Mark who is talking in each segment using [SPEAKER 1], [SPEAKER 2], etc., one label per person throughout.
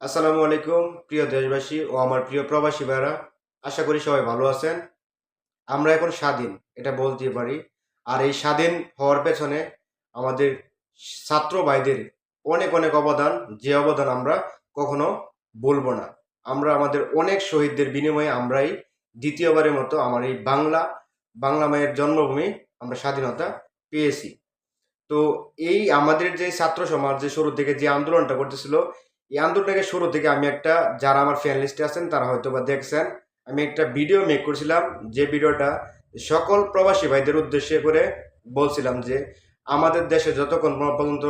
[SPEAKER 1] আসসালামু আলাইকুম, প্রিয় দেশবাসী ও আমার প্রিয় প্রবাসী ভাইরা আশা করি সবাই ভালো আছেন। আমরা এখন স্বাধীন, এটা বলতে পারি। আর এই স্বাধীন হওয়ার পেছনে আমাদের ছাত্র ভাইদের অনেক অনেক অবদান। যে অবদান আমরা কখনো বলব না। আমরা আমাদের অনেক শহীদদের বিনিময়ে আমরাই দ্বিতীয়বারের মতো আমার এই বাংলা বাংলা মায়ের জন্মভূমি আমরা স্বাধীনতা পেয়েছি। তো এই আমাদের যে ছাত্র সমাজ, যে শুরু থেকে যে আন্দোলনটা করতেছিল এই আন্দোলনটাকে শুরু থেকে আমি একটা, যারা আমার ফ্যান লিস্টে আছেন, তারা হয়তো বা দেখছেন। আমি একটা ভিডিও মেক করছিলাম, যে ভিডিওটা সকল প্রবাসী ভাইদের উদ্দেশ্যে করে বলছিলাম যে, আমাদের দেশে যতক্ষণ পর্যন্ত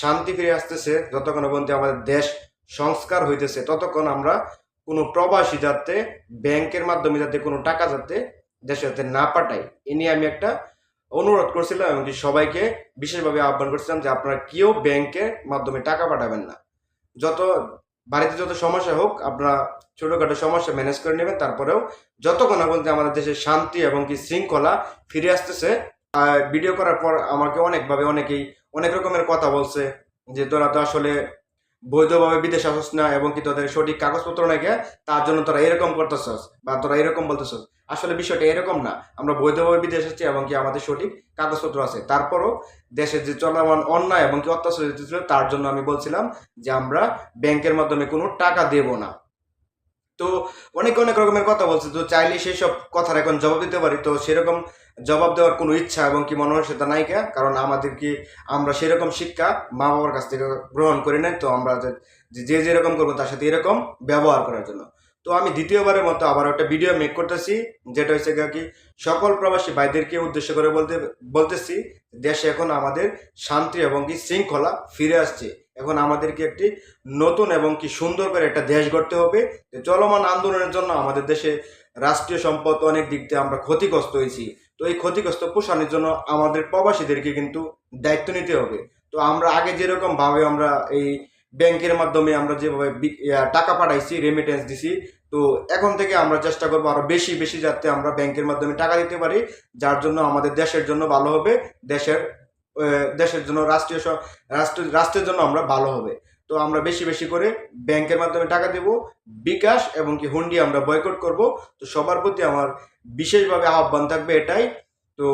[SPEAKER 1] শান্তি ফিরে আসতেছে, যতক্ষণ পর্যন্ত আমাদের দেশ সংস্কার হইতেছে, ততক্ষণ আমরা কোনো প্রবাসী যাতে ব্যাংকের মাধ্যমে যাতে কোনো টাকা যাতে দেশে যাতে না পাঠায়। এ নিয়ে আমি একটা অনুরোধ করছিলাম এমনকি সবাইকে বিশেষভাবে আহ্বান করছিলাম যে, আপনারা কেউ ব্যাংকের মাধ্যমে টাকা পাঠাবেন না। যত বাড়িতে যত সমস্যা হোক, আপনারা ছোটোখাটো সমস্যা ম্যানেজ করে নেবেন, তারপরেও যতক্ষণ পর্যন্ত আমাদের দেশে শান্তি এবং কি শৃঙ্খলা ফিরে আসতেছে ভিডিও করার পর আমাকে অনেকভাবে অনেকেই অনেক রকমের কথা বলছে যে, তোরা তো আসলে বৈধভাবে বিদেশ আসছ না এবং কি তোদের সঠিক কাগজপত্র নাকি তার জন্য তোরা এরকম করতেছস বা তোরা এরকম বলতেছস। আসলে বিষয়টা এরকম না। আমরা বৈধভাবে বিদেশ আসছি এবং কি আমাদের সঠিক কাগজপত্র আছে। তারপরও দেশের যে চলমান অন্যায় এবং কি অত্যাচার হইতেছিল, তার জন্য আমি বলছিলাম যে আমরা ব্যাংকের মাধ্যমে কোনো টাকা দেব না। তো অনেক অনেক রকমের কথা বলছে। তো চাইলে সেই সব কথার এখন জবাব দিতে পারি। তো সেরকম জবাব দেওয়ার কোনো ইচ্ছা এবং কি মনোনসিতা নাই কে? কারণ আমাদের কি আমরা সেরকম শিক্ষা মা বাবার কাছ থেকে গ্রহণ করি নাই। তো আমরা যে যেরকম করব তার সাথে এরকম ব্যবহার করার জন্য। তো আমি দ্বিতীয়বারের মতো আবার একটা ভিডিও মেক করতেছি, যেটা হচ্ছে কি, সকল প্রবাসী ভাইদেরকে উদ্দেশ্য করে বলতে, বলতেছি, দেশে এখন আমাদের শান্তি এবং কি শৃঙ্খলা ফিরে আসছে। এখন আমাদেরকে একটি নতুন এবং কি সুন্দর করে একটা দেশ গড়তে হবে। চলমান আন্দোলনের জন্য আমাদের দেশে রাষ্ট্রীয় সম্পদ অনেক দিক দিয়ে আমরা ক্ষতিগ্রস্ত হয়েছি। তো এই ক্ষতিগ্রস্ত পোষণের জন্য আমাদের প্রবাসীদেরকে কিন্তু দায়িত্ব নিতে হবে। তো আমরা আগে যেরকম ভাবে আমরা এই ব্যাংকের মাধ্যমে আমরা যেভাবে টাকা পাঠাইছি রেমিটেন্স দিছি, তো এখন থেকে আমরা চেষ্টা করব আরও বেশি বেশি যাতে আমরা ব্যাংকের মাধ্যমে টাকা দিতে পারি, যার জন্য আমাদের দেশের জন্য ভালো হবে, দেশের দেশের জন্য রাষ্ট্রীয় রাষ্ট্র, রাষ্ট্রের জন্য আমরা ভালো হবে। তো আমরা বেশি বেশি করে ব্যাংকের মাধ্যমে টাকা দেব, বিকাশ এবং কি হুন্ডি আমরা বয়কট করব। তো সবার প্রতি আমার বিশেষভাবে আহ্বান থাকবে এটাই। তো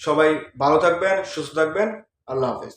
[SPEAKER 1] সবাই ভালো থাকবেন, সুস্থ থাকবেন, আল্লাহ হাফেজ।